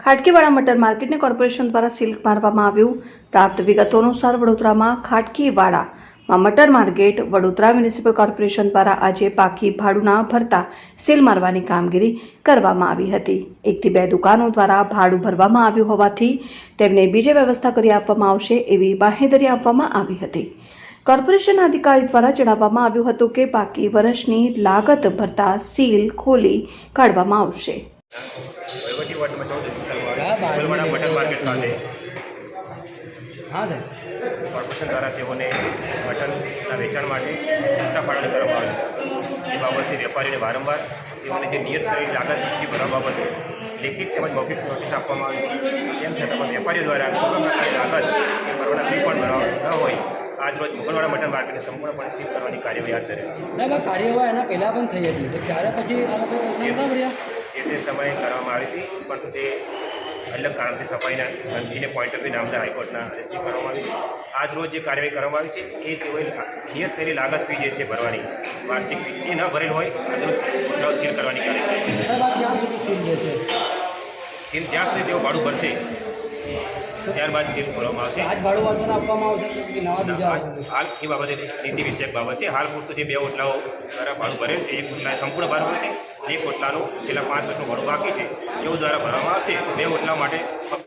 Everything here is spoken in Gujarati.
ખાટકીવાળા મટર માર્કેટને કોર્પોરેશન દ્વારા સીલ મારવામાં આવ્યું. પ્રાપ્ત વિગતો અનુસાર વડોદરામાં ખાટકીવાડામાં મટર માર્કેટ, વડોદરા મ્યુનિસિપલ કોર્પોરેશન દ્વારા આજે પાકી ભાડું ના ભરતા સેલ મારવાની કામગીરી કરવામાં આવી હતી. એકથી બે દુકાનો દ્વારા ભાડું ભરવામાં આવ્યું હોવાથી તેમને બીજે વ્યવસ્થા કરી આપવામાં આવશે એવી બાહેધરી આપવામાં આવી હતી. કોર્પોરેશન અધિકારી દ્વારા જણાવવામાં આવ્યું હતું કે બાકી વર્ષની લાગત ભરતા સીલ ખોલી કાઢવામાં આવશે. હા, સાહેબ. કોર્પોરેશન દ્વારા તેઓને મટનના વેચાણ માટે કરવામાં આવે. એ બાબતે વેપારીને વારંવાર તેઓને જે નિયત કરેલી લાગત નક્કી ભરવા બાબતે લેખિત તેમજ મૌખિક નોટિસ આપવામાં આવી. તેમ છતાં પણ વેપારીઓ દ્વારા કોઈ પ્રકારની લાગત પરવાના ફી પણ ભરવા ન હોય. આજ રોજ મુગલવાડા મટન માર્કેટને સંપૂર્ણપણે સીલ કરવાની કાર્યવાહી હાથ ધરી. ના કાર્યવાહી એના પહેલાં પણ થઈ હતી. તો ત્યારે પછી આ લોકો જે તે સમયે કરવામાં આવી હતી પરંતુ તે અલગ કારણથી સફાઈના ગાંધીને પોઈન્ટ ઓફ વ્યૂ નામદાર હાઈકોર્ટના આદેશથી કરવામાં આવી છે આજ રોજ જે કાર્યવાહી કરવામાં આવી છે એ તેઓએ નિયત થયેલી લાગત ફી જે છે ભરવાની વાર્ષિક ફી એ ન ભરેલ હોય આજ સીલ કરવાની કાર્યવાહી. સીલ જ્યાં સુધી તેઓ ભાડું ભરશે ત્યારબાદ સીલ ખોલવામાં આવશે. હાલ એ બાબતે નીતિ વિષયક બાબત છે. હાલ પૂરતું જે બે ઓટલાઓ દ્વારા ભાડું ભરે છે એક ઓટલા સંપૂર્ણ ભાડું છે એક ઓટલાનું છેલ્લા પાંચ વર્ષનું ભાડું બાકી છે. તેઓ દ્વારા ભરવામાં આવશે. બે ઓટલા માટે